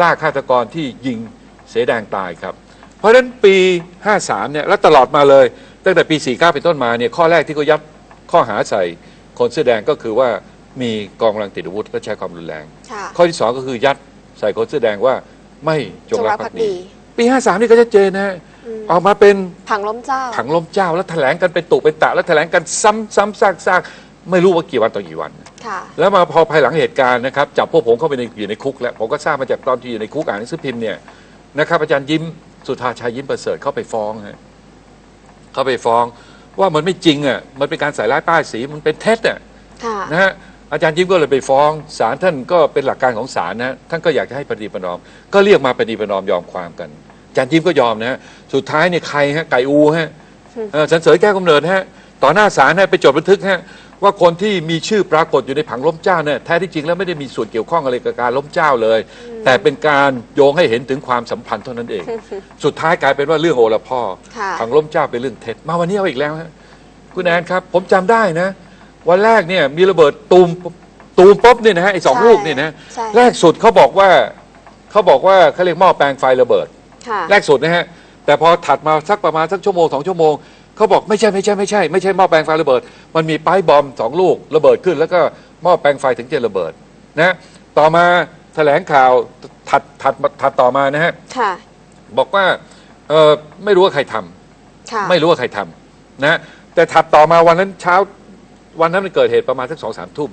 ล่าฆาตกรที่ยิงเสแดงตายครับ เพราะฉะนั้นปี 53 เนี่ยและตลอดมาเลย ตั้งแต่ปี 49 เป็นต้นมาเนี่ยข้อแรกที่เขายัดข้อหาใส่คนเสื้อแดงก็คือว่ามีกองกำลังติดอาวุธก็ใช้ความรุนแรง ค่ะข้อที่ 2 ก็คือยัดใส่คนเสื้อแดงว่าไม่จงรักภักดีจงรักภักดี ปี 53 นี่ก็ชัดเจนนะฮะอืมออกมาเป็น ผังล้มเจ้า ถังล้มเจ้าแล้วแถลงกันเป็นตุเป็นตะแล้วแถลงกันซ้ำซ้ำซากซาก ไม่รู้ว่ากี่วันต่อกี่วัน ค่ะ แล้วมาพอภายหลังเหตุการณ์นะครับจับพวกผมเข้าไปในอยู่ในคุก แล้วผมก็ทราบมาจากตอนที่อยู่ในคุกอ่านหนังสือพิมพ์เนี่ยนะครับอาจารย์ยิ้มสุธาชัยยิ้มประเสริฐเข้าไปฟ้องฮะเข้าไปฟ้อง ว่ามันไม่จริงอะมันเป็นการใส่ร้ายป้ายสีมันเป็นเท็จอะค่ะ นะฮะอาจารย์ยิ้มก็เลยไปฟ้องศาลท่านก็เป็นหลักการของศาลนะท่านก็อยากจะให้ปฏิประนอม ก็เรียกมาปฏิประนอมยอมความกันอาจารย์ยิ้มก็ยอมนะฮะสุดท้ายเนี่ยใครฮะไก่อูฮะ เออสันเสริญแก้วกำเนิดฮะ ต่อหน้าศาลฮะไปจดบันทึกฮะ ว่าคนที่มีชื่อปรากฏอยู่ในผังล้มเจ้าเนี่ยแท้ที่จริงแล้วไม่ได้มีส่วนเกี่ยวข้องอะไรกับการล้มเจ้าเลย แต่เป็นการโยงให้เห็นถึงความสัมพันธ์เท่านั้นเอง สุดท้ายกลายเป็นว่าเรื่องโอละพ่อค่ะ ผังล้มเจ้าเป็นเรื่องเท็จมาวันนี้เอาอีกแล้วฮะคุณแอนครับ ผมจำได้นะ วันแรกเนี่ยมีระเบิดตูมตูมปุ๊บเนี่ยนะฮะไอ้สองใช่ลูกเนี่ยนะใช่ แรกสุดเขาบอกว่าเขาบอกว่าเขาเรียกหม้อแปลงไฟระเบิด ค่ะ แรกสุดนะฮะ แต่พอถัดมาสักประมาณสักชั่วโมงสองชั่วโมง เขาบอกไม่ใช่ไม่ใช่ไม่ใช่ไม่ใช่หม้อแปลงไฟระเบิด มันมีป้ายบอมสองลูกระเบิดขึ้น แล้วก็หม้อแปลงไฟถึงจะระเบิดนะต่อมาแถลงข่าวถัดถัดถัดต่อมานะฮะค่ะ บอกว่าเออไม่รู้ว่าใครทำค่ะ ไม่รู้ว่าใครทำนะแต่ถัดต่อมาวันนั้นเช้าวันนั้นมันเกิดเหตุประมาณสักสองสามทุ่ม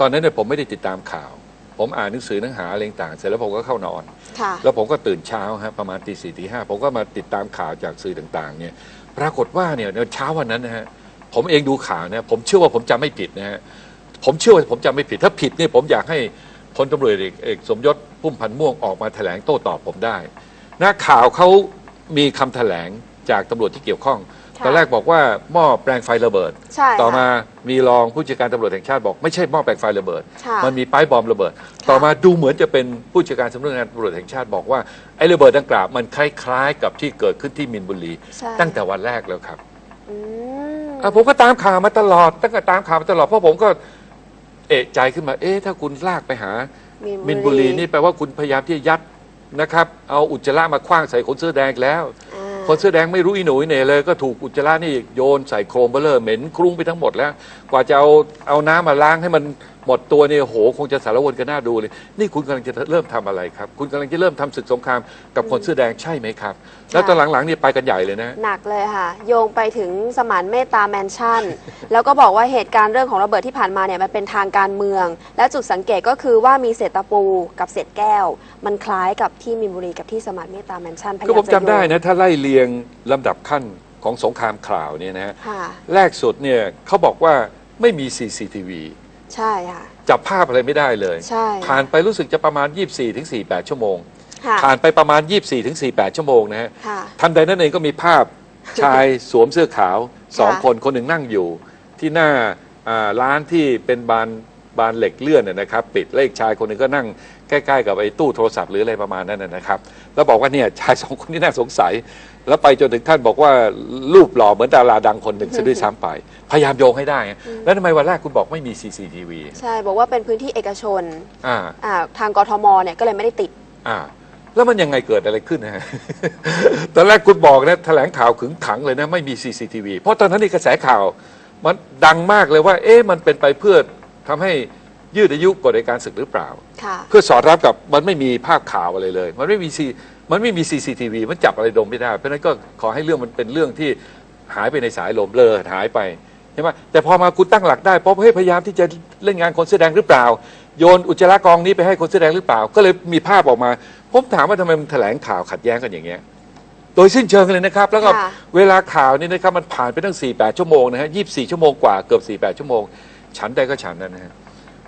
ตอนนั้นเนี่ยผมไม่ได้ติดตามข่าว ผมอ่านหนังสือหนังหาอะไรต่างๆเสร็จแล้วผมก็เข้านอน ค่ะ แล้วผมก็ตื่นเช้าฮะประมาณตีสี่ตีห้าผมก็มาติดตามข่าวจากสื่อต่างๆเนี่ย ปรากฏว่าเนี่ยในเช้าวันนั้นนะฮะผมเองดูข่าวนะผมเชื่อว่าผมจำไม่ผิดนะฮะผมเชื่อว่าผมจำไม่ผิด ถ้าผิดเนี่ยผมอยากให้พลตำรวจเอกเอกสมยศพุ่มพันธ์ม่วงออกมาแถลงโต้ตอบผมได้นะข่าวเขามีคำแถลงจากตำรวจที่เกี่ยวข้อง ตอนแรกบอกว่าหม้อแปลงไฟระเบิด ใช่ต่อค่ะมามีรองผู้จัดการตำรวจแห่งชาติบอกไม่ใช่หม้อแปลงไฟระเบิด ค่ะมันมีป้ายบอมระเบิด ต่อมาดูเหมือนจะเป็นผู้จัดการสำนักงานตำรวจแห่งชาติบอกว่าไอ้ระเบิดดังกล่าวมันคล้ายๆ กับที่เกิดขึ้นที่มินบุรี ใช่ ตั้งแต่วันแรกแล้วครับ อืม อะผมก็ตามข่าวมาตลอด ตั้งแต่ตามข่าวมาตลอด เพราะผมก็เอะใจขึ้นมา เอ๊ะถ้าคุณลากไปหา มินบุรีนี่แปลว่าคุณพยายามที่จะยัดนะครับ เอาอุจจาระมาคว้างใส่คนเสื้อแดงแล้ว อ่า คนเสื้อแดงไม่รู้อีหนูอีเหน่เลยก็ถูกอุจจาระนี่โยนใส่โครมเบลเลอร์เหม็นคลุ้งไปทั้งหมดแล้ว กว่าจะเอาเอาน้ำมาล้างให้มันหมดตัวเนี่ยโหคงจะสารวนกันหน้าดูเลย นี่คุณกำลังจะเริ่มทำอะไรครับ คุณกำลังจะเริ่มทำศึกสงครามกับคนเสื้อแดงใช่ไหมครับ แล้วตอนหลังๆเนี่ยไปกันใหญ่เลยนะ หนักเลยค่ะ โยงไปถึงสมานเมตตาแมนชั่น แล้วก็บอกว่าเหตุการณ์เรื่องของระเบิดที่ผ่านมาเนี่ยมันเป็นทางการเมือง และจุดสังเกตก็คือว่ามีเศษตะปูกับเศษแก้ว มันคล้ายกับที่มินบุรีกับที่สมานเมตตาแมนชั่นพยาคือผมยามจำจะโยงได้นะ ถ้าไล่เรียงลำดับขั้นของสงครามข่าวเนี่ยนะฮะ ค่ะ แรกสุดเนี่ยเขาบอกว่าไม่มี CCTV ใช่ค่ะ จับภาพอะไรไม่ได้เลย ใช่ผ่านไปรู้สึกจะประมาณ 24ถึง48 ชั่วโมง ค่ะผ่านไปประมาณ 24ถึง48 ชั่วโมงนะฮะค่ะ ทันใดนั้นเองก็มีภาพชายสวมเสื้อขาวสองค่ะ คนคนหนึ่งนั่งอยู่ ที่หน้าอ่าร้านที่เป็นบานบานเหล็กเลื่อนนะนะครับ ปิดแล้วอีกชายคนหนึ่งก็นั่ง ใกล้ๆกับไอ้ตู้โทรศัพท์หรืออะไรประมาณนั้นนะนะครับ แล้วบอกว่าเนี่ยชายสองคนนี้น่าสงสัย แล้วไปจนถึงท่านบอกว่ารูปหล่อเหมือนดาราดังคนหนึ่งซะด้วยซ้ำไป พยายามโยงให้ได้ไงแล้วทำไมวันแรกคุณบอกไม่มี CCTV ใช่บอกว่าเป็นพื้นที่เอกชนอ่าอ่าทางกทมเนี่ยก็เลยไม่ได้ติดอ่าแล้วมันยังไงเกิดอะไรขึ้นนะฮะ ตอนแรกคุณบอกนะแถลงข่าวขึงขังเลยนะ ไม่มี CCTV เพราะตอนนั้นนี่กระแสข่าว มันดังมากเลยว่า เอ๊ะมันเป็นไปเพื่อทำให้ ยืดอายุกฎอัยการศึกหรือเปล่า ค่ะ เพื่อสอดรับกับมันไม่มีภาพข่าวอะไรเลย มันไม่มีซีมันไม่มี CCTV มันจับอะไรดมไม่ได้ เพราะฉะนั้นก็ขอให้เรื่องมันเป็นเรื่องที่หายไปในสายลมเลอหายไปใช่ไหมแต่พอมาคุณตั้งหลักได้เพราะเฮ้ยพยายามที่จะเล่นงานคนเสื้อแดงหรือเปล่า โยนอุจจาระกองนี้ไปให้คนเสื้อแดงหรือเปล่า ก็เลยมีภาพออกมาผมถามว่าทำไมมันแถลงข่าวขัดแย้งกันอย่างเงี้ยโดยสิ้นเชิงเลยนะครับ แล้วก็ค่ะ เวลาข่าวนี่นะครับมันผ่านไปตั้ง 48 ชั่วโมงนะฮะ24 ชั่วโมงกว่าเกือบ 48 ชั่วโมง ฉันใดก็ฉันนั้นนะฮะ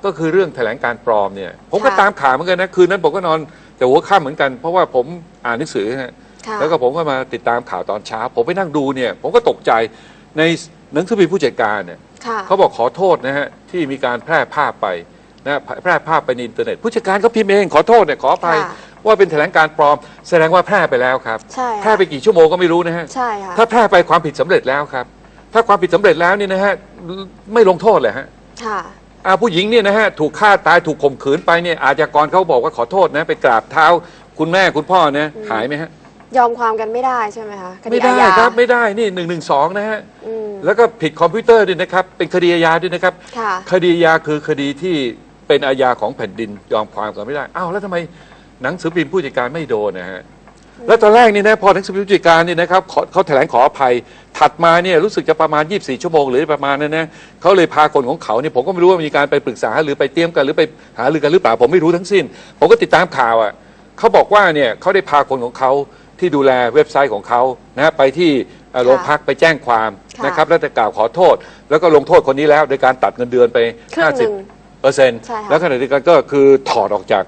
ก็คือเรื่องแถลงการปลอมเนี่ย ผมก็ค่ะตามข่าวเหมือนกันนะ คืนนั้นผมก็นอนแต่หัวค่ำเหมือนกัน เพราะว่าผมอ่านหนังสือฮะค่ะแล้วก็ผมก็มาติดตามข่าวตอนเช้า ผมไปนั่งดูเนี่ย ผมก็ตกใจในหนังสือพิมพ์ผู้จัดการเนี่ย ค่ะ เขาบอกขอโทษนะฮะ ที่มีการแพร่ภาพไปนะแพร่ภาพไปในอินเทอร์เน็ต ผู้จัดการเขาพิมพ์เองขอโทษเนี่ยขออภัย ค่ะว่าเป็นแถลงการปลอม แสดงว่าแพร่ไปแล้วครับ ใช่แพร่ค่ะไปกี่ชั่วโมงก็ไม่รู้นะฮะ ใช่ค่ะ ถ้าแพร่ไปความผิดสำเร็จแล้วครับ ถ้าความผิดสำเร็จแล้วนี่นะฮะไม่ลงโทษเลยฮะ ค่ะ อ่าผู้หญิงเนี่ยนะฮะถูกฆ่าตายถูกข่มขืนไปเนี่ยอาชญากรเขาบอกว่าขอโทษนะไปกราบเท้า คุณแม่คุณพ่อนะหายไหมฮะ ยอมความกันไม่ได้ใช่ไหมคะคดีไม่ได้อาญา ครับไม่ได้นี่หนึ่งหนึ่งสองนะฮะอืมแล้วก็ผิดคอมพิวเตอร์ด้วยนะครับเป็นคดีอาญาด้วยนะครับค่ะ คดีอาญาคือคดีที่เป็นอาญาของแผ่นดินยอมความกันไม่ได้อ้าวแล้วทำไมหนังสือพิมพ์ผู้จัดการไม่โดนนะฮะ แล้วตอนแรกนี่นะพอหนังสือพิมพ์ผู้จัดการนี่นะครับขอเขาแถลงขออภัย ถัดมาเนี่ยรู้สึกจะประมาณ 24 ชั่วโมงหรือประมาณนั้นนะเขาเลยพาคนของเขาเนี่ยผมก็ไม่รู้ว่ามีการไปปรึกษาหรือไปเตรียมกันหรือไปหารือกันหรือเปล่าผมไม่รู้ทั้งสิ้น ผมก็ติดตามข่าวอะเขาบอกว่าเนี่ยเขาได้พาคนของเขาที่ดูแลเว็บไซต์ของเขานะฮะไปที่เอ่อโรงพักไปแจ้งความค่ะนะครับแล้วจะกล่าวขอโทษ แล้วก็ลงโทษคนนี้แล้วโดยการตัดเงินเดือนไป ครึ่งหนึ่ง50เปอร์เซ็นต์ใช่ค่ะ แล้วขณะเดียวกันก็คือถอดออกจาก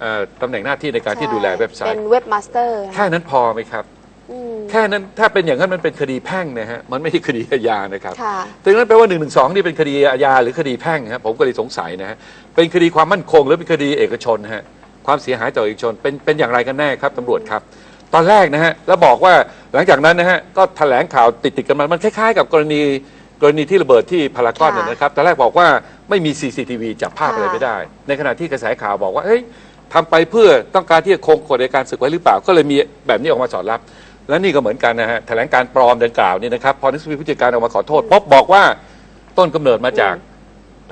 เอ่อตำแหน่งหน้าที่ในการที่ดูแลเว็บไซเป็ต์ นเว็บมาสเตอร์แค่นั้นพอไหมครับ อืมแค่นั้นถ้าเป็นอย่างนั้นมันเป็นคดีแพ่งนะฮะมันไม่ใช่คดีอาญานะครับ ค่ะ ดังนั้นแปลว่า1นึนี่เป็นคดีอาญาหรือคดีแพ่งฮะผมก็เลยสงสัยนะฮะเป็นคดีความมั่นคงหรือเป็นคดีเอกชนฮะความเสียหายต่อเอกชนเป็นเป็นอย่างไรกันแน่ครับตำรวจครับ ตอนแรกนะฮะแล้วบอกว่าหลังจากนั้นนะฮะก็แถลงข่าวติดติดๆกันมามันคล้ายๆ กับกรณีกรณีที่ระเบิดที่พารากอนค่ะนะนะครับตอนแรกบอกว่าไม่มี CCTV จับภาพอะไรค่ะไม่ได้ ในขณะที่กระแสข่าวบอกว่าเฮ้ย ทำไปเพื่อต้องการที่จะคงกฎอัยการศึกไว้หรือเปล่า ก็เลยมีแบบนี้ออกมาสอดรับ และนี่ก็เหมือนกันนะฮะแถลงการปลอมดังกล่าวนี่นะครับ พอนักสือพิมพ์ผู้จัดการออกมาขอโทษป๊บบอกว่าต้นกำเนิดมาจาก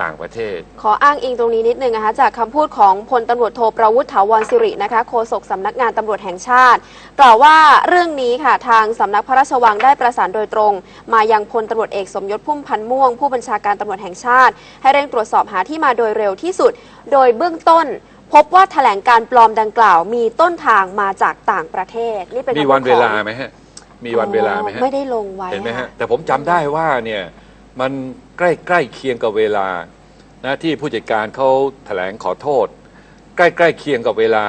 ต่างประเทศ ขออ้างอิงตรงนี้นิดนึงนะคะจากคำพูดของพลตำรวจโทประวุฒิถาวรสิรินะคะโฆษกสำนักงานตำรวจแห่งชาติ กล่าวว่าเรื่องนี้ค่ะทางสำนักพระราชวังได้ประสานโดยตรง มายังพลตำรวจเอกสมยศพุ่มพันธ์ม่วง ผู้บัญชาการตำรวจแห่งชาติ ให้เร่งตรวจสอบหาที่มาโดยเร็วที่สุด โดยเบื้องต้น พบว่าแถลงการปลอมดังกล่าว มีต้นทางมาจากต่างประเทศ นี่เป็นมีคำพูดวันเวลาของไหมฮะ มีวันเวลาไหมอ๋ฮะอไม่ได้ลงไว้เห็นไหมฮะค่ะแต่ผมจำได้ว่าเนี่ยมันใกล้ใกล้เคียงกับเวลานะที่ผู้จัดการเขาแถลงขอโทษ ใกล้ใกล้เคียงกับเวลา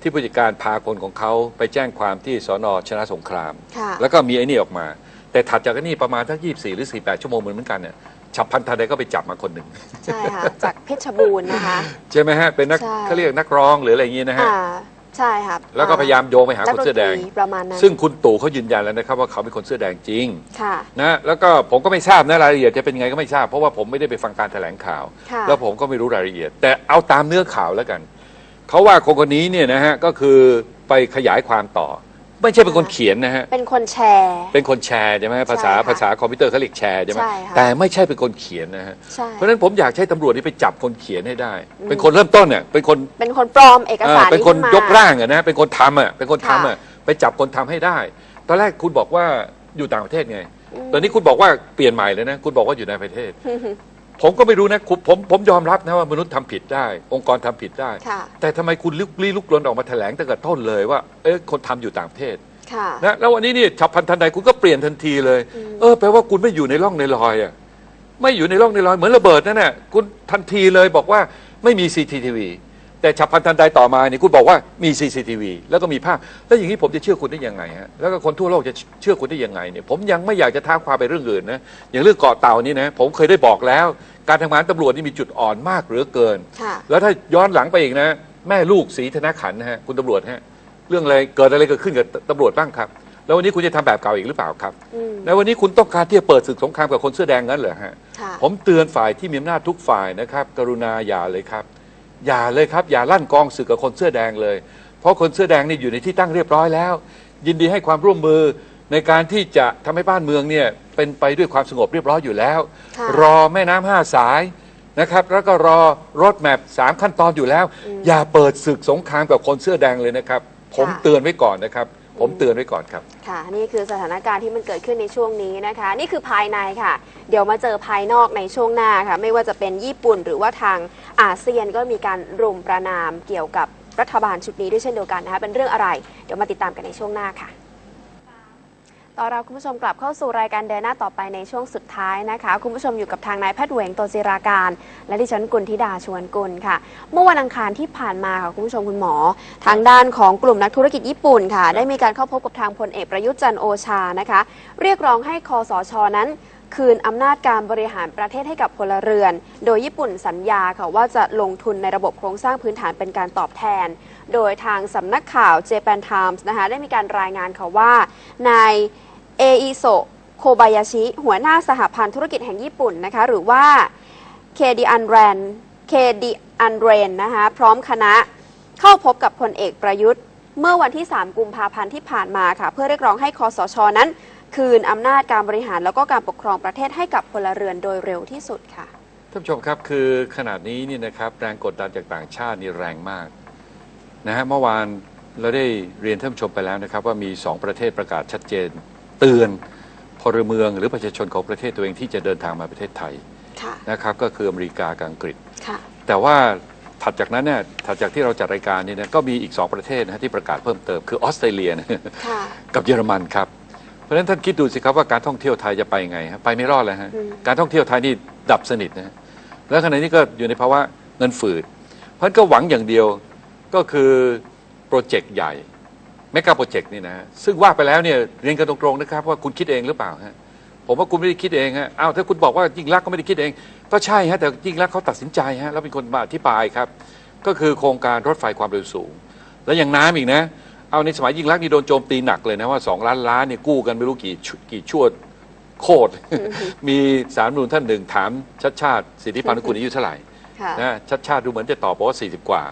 ที่ผู้จัดการพาคนของเขาไปแจ้งความที่สอนอชนะสงคราม ค่ะ แล้วก็มีไอ้นี่ออกมา แต่ถัดจากไอ้นี่ประมาณทั้ง24 หรือ 48 ชั่วโมงเหมือนกันเนี่ย ฉับพลันทันใดก็ไปจับมาคนหนึ่ง ใช่ค่ะ จากเพชรบูรณ์นะคะ ใช่ไหมฮะ เป็นนักใช่ เขาเรียกนักร้องหรืออะไรอย่างงี้นะฮะ อ่าใช่ค่ะแล้วก็พยายามโยงไปหานัคนดนเสื้อตแดรีงประมาณนั้นซึ่งคุณตู่เขายืนยันแล้วนะครับว่าเขาเป็นคนเสื้อแดงจริง ค่ะ นะ แล้วก็ผมก็ไม่ทราบนะรายละเอียดจะเป็นไงก็ไม่ทราบ เพราะว่าผมไม่ได้ไปฟังการแถลงข่าว ค่ะ แล้วผมก็ไม่รู้รายละเอียด แต่เอาตามเนื้อข่าวแล้วกัน เขาว่าคนคนนี้เนี่ยนะฮะก็คือไปขยายความต่อ ไม่ใช่เป็นคนเขียนนะฮะเป็นคนแชร์ เป็นคนแชร์ใช่ไหมภาษาใช่ค่ะภาษาคอมพิวเตอร์เขาเรียกแชร์ใช่ไหมใช่ค่ะ แต่ไม่ใช่เป็นคนเขียนนะฮะใช่ เพราะฉะนั้นผมอยากให้ตำรวจนี่ไปจับคนเขียนให้ได้อืมเป็นคนเริ่มต้นเนี่ยเป็นคนเป็นคนปลอมเอกสารเออเป็นคนขึ้มายกร่างอะนะเป็นคนทำอะเป็นคนทำอะค่ะไปจับคนทำให้ได้ ตอนแรกคุณบอกว่าอยู่ต่างประเทศไงมตอนนี้คุณบอกว่าเปลี่ยนใหม่เลยนะ คุณบอกว่าอยู่ในประเทศ ผมก็ไม่รู้นะคุณผมผมยอมรับนะว่ามนุษย์ทำผิดได้ องค์กรทำผิดได้ ค่ะ แต่ทำไมคุณลุกลี้ลุกลนออกมาแถลงตั้งแต่ต้นเลยว่าเอ๊ะคนทำอยู่ต่างประเทศค่ะ นะแล้ววันนี้นี่ฉับพลันทันใดคุณก็เปลี่ยนทันทีเลย อืม เออแปลว่าคุณไม่อยู่ในร่องในรอยอะไม่อยู่ในร่องในรอยเหมือนระเบิดนั่นแหละคุณทันทีเลยบอกว่าไม่มี CCTV แต่ฉับพลันทันใดต่อมาเนี่ยคุณบอกว่ามี CCTV แล้วก็มีภาพ แล้วอย่างนี้ผมจะเชื่อคุณได้ยังไงฮะแล้วก็คนทั่วโลกจะเชื่อคุณได้ยังไงเนี่ยผมยังไม่อยากจะท้าความไปเรื่องอื่นนะอย่างเรื่องเกาะเต่านี่นะผมเคยได้บอกแล้ว การทำงานตำรวจนี่มีจุดอ่อนมากเหลือเกิน ค่ะ แล้วถ้าย้อนหลังไปอีกนะ แม่ลูกศรีธนขันธ์นะฮะคุณตำรวจฮะเรื่องอะไรเกิดอะไรเกิดขึ้นกับตำรวจบ้างครับ แล้ววันนี้คุณจะทำแบบเก่าอีกหรือเปล่าครับอืมในวันนี้คุณต้องการที่จะเปิดศึกสงครามกับคนเสื้อแดงงั้นเหรอฮะ ค่ะ ผมเตือนฝ่ายที่มีอำนาจทุกฝ่ายนะครับ กรุณาอย่าเลยครับ อย่าเลยครับ อย่าลั่นกองศึกกับคนเสื้อแดงเลย เพราะคนเสื้อแดงนี่อยู่ในที่ตั้งเรียบร้อยแล้ว ยินดีให้ความร่วมมือในการที่จะทำให้บ้านเมืองเนี่ยเป็นไปด้วยความสงบเรียบร้อยอยู่แล้วค่ะรอแม่น้ำห้าสายนะครับแล้วก็รอรถแมพสามขั้นตอนอยู่แล้วอืมอย่าเปิดศึกสงครามกับคนเสื้อแดงเลยนะครับ ผมค่ะเตือนไว้ก่อนนะครับ ผมเตือนไว้ก่อนครับ ค่ะ นี่คือสถานการณ์ที่มันเกิดขึ้นในช่วงนี้นะคะ นี่คือภายในค่ะ เดี๋ยวมาเจอภายนอกในช่วงหน้าค่ะ ไม่ว่าจะเป็นญี่ปุ่นหรือว่าทางอาเซียนก็มีการรุมประนามเกี่ยวกับรัฐบาลชุดนี้ด้วยเช่นเดียวกันนะคะเป็นเรื่องอะไร เดี๋ยวมาติดตามกันในช่วงหน้าค่ะ ตอนเราคุณผู้ชมกลับเข้าสู่รายการเดินหน้าต่อไปในช่วงสุดท้ายนะคะ คุณผู้ชมอยู่กับทางนายแพทย์เหวงโตจิราการ และดิฉันกุลธิดาชวนกุลค่ะ เมื่อวันอังคารที่ผ่านมาค่ะคุณผู้ชมคุณหมอ ทางด้านของกลุ่มนักธุรกิจญี่ปุ่นค่ะ ได้มีการเข้าพบกับทางพลเอกประยุทธ์จันโอชานะคะ เรียกร้องให้คอสชนั้นคืนอำนาจการบริหารประเทศให้กับพลเรือน โดยญี่ปุ่นสัญญาค่ะว่าจะลงทุนในระบบโครงสร้างพื้นฐานเป็นการตอบแทน โดยทางสำนักข่าว Japan Times นะคะได้มีการรายงานค่ะว่านายเออิโซโคบายาชิ หัวหน้าสหพันธ์ธุรกิจแห่งญี่ปุ่นนะคะหรือว่าเคดีอันแรนเคดีอันเรนนะคะพร้อมคณะเข้าพบกับพลเอกประยุทธ์ เมื่อวันที่ 3 กุมภาพันธ์ที่ผ่านมาค่ะ เพื่อเรียกร้องให้คอสชนั้น คืนอำนาจการบริหารแล้วก็การปกครองประเทศให้กับพลเรือนโดยเร็วที่สุดค่ะท่านผู้ชมครับคือขนาดนี้นี่นะครับแรงกดดันจากต่างชาตินี่แรงมาก นะฮะเมื่อวานเราได้เรียนท่านผู้ชมไปแล้วนะครับ ว่ามี 2 ประเทศประกาศชัดเจน เตือนพลเมืองหรือประชาชนของประเทศตัวเองที่จะเดินทางมาประเทศไทยค่ะนะครับก็คืออเมริกากับอังกฤษค่ะแต่ว่าถัดจากนั้นเนี่ยถัดจากที่เราจัดรายการนี้นะก็มีอีก 2 ประเทศนะฮะที่ประกาศเพิ่มเติมคือออสเตรเลียนะค่ะกับเยอรมันครับเพราะฉะนั้นท่านคิดดูสิครับว่าการท่องเที่ยวไทยจะไปไงฮะไปไม่รอดแล้วฮะอืมการท่องเที่ยวไทยนี่ดับสนิทนะฮะแล้วขณะนี้ก็อยู่ในภาวะเงินฝืดเพราะฉะนั้นก็หวังอย่างเดียว ก็คือโปรเจกต์ใหญ่แมกาโปรเจกต์นี่นะฮะซึ่งว่าไปแล้วเนี่ยเรียนกันตรงๆนะครับว่าคุณคิดเองหรือเปล่าฮะผมว่าคุณไม่ได้คิดเองฮะอ้าวถ้าคุณบอกว่ายิ่งรักษณ์ก็ไม่ได้คิดเอง ก็ใช่ฮะแต่ยิ่งรักษณ์เขาตัดสินใจฮะแล้วเป็นคนมาอธิบายครับ ก็คือโครงการรถไฟความเร็วสูง แล้วอย่างน้ำอีกนะ เอาในสมัยยิ่งรักษณ์นี่โดนโจมตีหนักเลยนะว่าสองล้านล้านเนี่ยกู้กันไม่รู้กี่ชุกี่ชั่วโคตร มีสารรัฐธรรมนูญท่านหนึ่งถามชัดชาติสิทธิพันธ์คุณอายุเท่าไหร่ค่ะ นะชัดชาติดูเหมือนจะตอบบอกว่า40 กว่า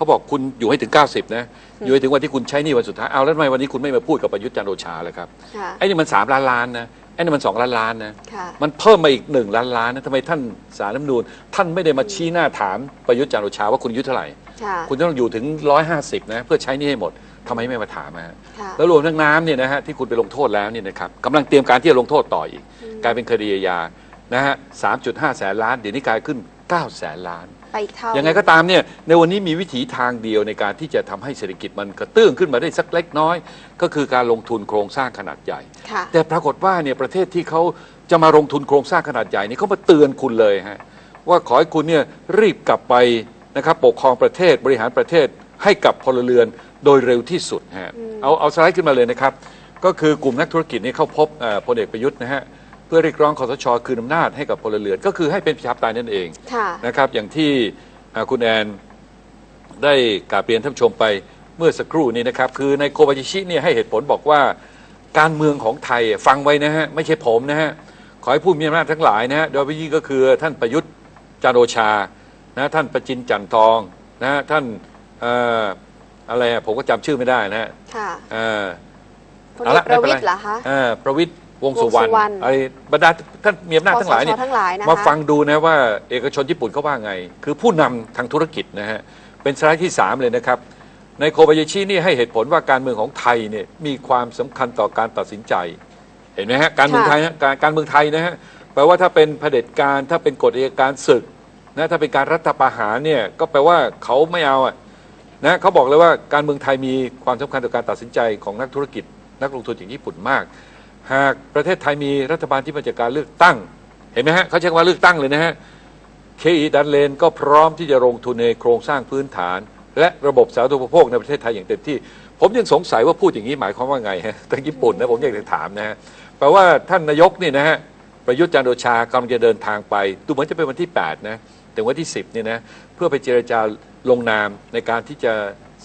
เขาบอกคุณอยู่ให้ถึง 90 นะ อยู่ให้ถึงวันที่คุณใช้หนี่วันสุดท้ายเอาแล้วทำไมวันนี้คุณไม่มาพูดกับประยุทธ์จันทร์โอชาเลยครับค่ะไอ้นี่มัน 3 ล้านล้านนะไอ้นี่มัน 2 ล้านล้านนะค่ะมันเพิ่มมาอีก 1 ล้านล้านนะทำไมท่านสารรัฐธรรมนูญท่านไม่ได้มาชี้หน้าถามประยุทธ์จันทร์โอชาว่าคุณอายุเท่าไหร่ ค่ะ คุณต้องอยู่ถึง 150 นะเพื่อใช้หนี่ให้หมดทำไมไม่มาถามอะฮะค่ะ แล้วรวมทั้งน้ำเนี่ยนะฮะที่คุณไปลงโทษแล้วเนี่ยนะครับกำลังเตรียมการที่จะลงโทษต่ออีก กลายเป็นคดีอาญานะฮะ3.5 แสนล้านเดี๋ยวนี้กลายขึ้น 9 แสนล้าน ไปอีกเท่ายังไงก็ตามเนี่ยในวันนี้มีวิถีทางเดียวในการที่จะทำให้เศรษฐกิจมันกระเตื้องขึ้นมาได้สักเล็กน้อย ก็คือการลงทุนโครงสร้างขนาดใหญ่ ค่ะ แต่ปรากฏว่าเนี่ยประเทศที่เขาจะมาลงทุนโครงสร้างขนาดใหญ่นี่เขามาเตือนคุณเลยฮะว่าขอให้คุณเนี่ยรีบกลับไปนะครับปกครองประเทศบริหารประเทศให้กับพลเรือนโดยเร็วที่สุดฮะเอาเอาสไลด์ขึ้นมาเลยนะครับ ก็คือกลุ่มนักธุรกิจนี่เข้าพบเอ่อพลเอกประยุทธ์นะฮะเพื่อเรียกร้องคอสชคืนอำนาจให้กับพลเรือน ก็คือให้เป็นประชาธิปไตยนั่นเองค่ะ นะครับ อย่างที่เอ่อคุณแอนได้กราบเรียนท่านผู้ชมไปเมื่อสักครู่นี้นะครับ คือในโคบาชิชิเนี่ยให้เหตุผลบอกว่าการเมืองของไทยฟังไว้นะฮะไม่ใช่ผมนะฮะขอให้ผู้มีอำนาจทั้งหลายนะฮะโดยเฉพาะยิ่งก็คือท่านประยุทธ์จันทร์โอชานะท่านประจินจันทร์ทองนะฮะท่านเอ่ออะไรอะผมก็จำชื่อไม่ได้นะฮะค่ะเอ่อพลเอาเอละกประวิตไม่รเป็นไรเหรอคะ เอ่อประวิตร วงษ์สุวรรณวงษ์สุวรรณไอ้บรรดาท่านมีอำนาจทั้งหลายเนี่ยคสชทั้งหลายนะคะ มาฟังดูนะว่าเอกชนญี่ปุ่นเขาว่าไง คือผู้นำทางธุรกิจนะฮะ เป็นสไลด์ที่ 3 เลยนะครับ ในโคบายาชินี่ให้เหตุผลว่าการเมืองของไทยเนี่ยมีความสำคัญต่อการตัดสินใจ เห็นไหมฮะ การเมืองไทยฮะการการเมืองไทยนะฮะ แปลว่าถ้าเป็นเผด็จการ ถ้าเป็นกฎอัยการศึกนะ ถ้าเป็นการรัฐประหารเนี่ยก็แปลว่าเขาไม่เอาอะ นะเขาบอกเลยว่าการเมืองไทยมีความสำคัญต่อการตัดสินใจของนักธุรกิจ นักลงทุนอย่างญี่ปุ่นมาก หากประเทศไทยมีรัฐบาลที่มาจากการเลือกตั้ง เห็นไหมฮะเขาใช้คำว่าเลือกตั้งเลยนะฮะเคอีดันเลนก็พร้อมที่จะลงทุนในโครงสร้างพื้นฐาน และระบบสาธารณูปโภคในประเทศไทยอย่างเต็มที่ ผมยังสงสัยว่าพูดอย่างนี้หมายความว่าไงฮะทางญี่ปุ่นนะผมอยากจะถามนะฮะแปลว่าท่านนายกนี่นะฮะประยุทธ์จันทร์โอชากำลังจะเดินทางไป ดูเหมือนจะเป็นวันที่ 8 นะ ถึงวันที่ 10เนี่ยนะ เพื่อไปเจรจาลงนามในการที่จะ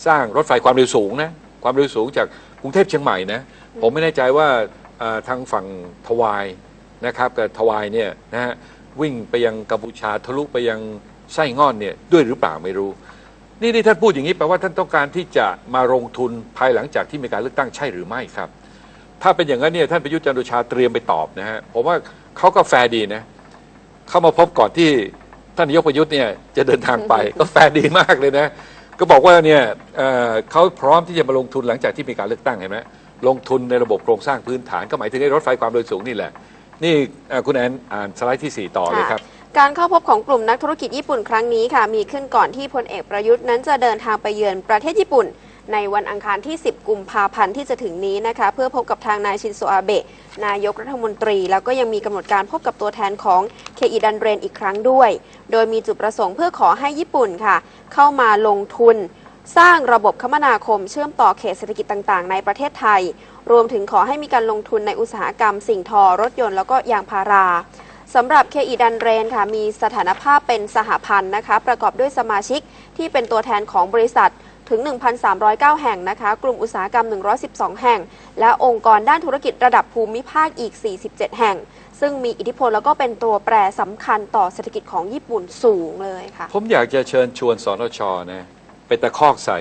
สร้างรถไฟความเร็วสูงนะ ความเร็วสูงจากกรุงเทพเชียงใหม่นะ ผมไม่แน่ใจว่า ทางฝั่งทวายนะครับกับทวายเนี่ยนะฮะวิ่งไปยังกัมพูชาทะลุไปยังไส้งอนเนี่ยด้วยหรือเปล่าไม่รู้ นี่ที่ท่านพูดอย่างนี้แปลว่าท่านต้องการที่จะมาลงทุนภายหลังจากที่มีการเลือกตั้งใช่หรือไม่ครับ ถ้าเป็นอย่างนั้นเนี่ยท่านประยุทธ์จันทร์โอชาเตรียมไปตอบนะฮะผมว่าเขาก็แฟร์ดีนะเข้ามาพบก่อนที่ท่านนายกประยุทธ์เนี่ยจะเดินทางไปก็แฟร์ดีมากเลยนะ ก็บอกว่าเนี่ยเเขาพร้อมที่จะมาลงทุนหลังจากที่มีการเลือกตั้งเห็นไหม ลงทุนในระบบโครงสร้างพื้นฐานก็หมายถึงไอ้รถไฟความเร็วสูงนี่แหละ นี่เอ่อคุณแอนอ่านสไลด์ที่ 4 ต่อเลยครับ การเข้าพบของกลุ่มนักธุรกิจญี่ปุ่นครั้งนี้ค่ะ มีขึ้นก่อนที่พลเอกประยุทธ์นั้นจะเดินทางไปเยือนประเทศญี่ปุ่น ในวันอังคารที่ 10 กุมภาพันธ์ที่จะถึงนี้นะคะ เพื่อพบกับทางนายชินโซอาเบะนายกรัฐมนตรี แล้วก็ยังมีกำหนดการพบกับตัวแทนของเคอิดันเรนอีกครั้งด้วย โดยมีจุดประสงค์เพื่อขอให้ญี่ปุ่นค่ะ เข้ามาลงทุน สร้างระบบคมนาคมเชื่อมต่อเขตเศรษฐกิจต่างๆ ในประเทศไทย รวมถึงขอให้มีการลงทุนในอุตสาหกรรม สิ่งทอรถยนต์แล้วก็ยางพาราสำหรับเคอีดันเรนค่ะมีสถานภาพเป็นสหพันธ์นะคะ ประกอบด้วยสมาชิกที่เป็นตัวแทนของบริษัทถึง 1,309 แห่งนะคะ กลุ่มอุตสาหกรรม 112 แห่ง และองค์กรด้านธุรกิจระดับภูมิภาคอีก 47 แห่ง ซึ่งมีอิทธิพลแล้วก็เป็นตัวแปรสำคัญต่อเศรษฐกิจของญี่ปุ่นสูงเลยค่ะ ผมอยากจะเชิญชวนสนชนะ ไปตะคอกใส่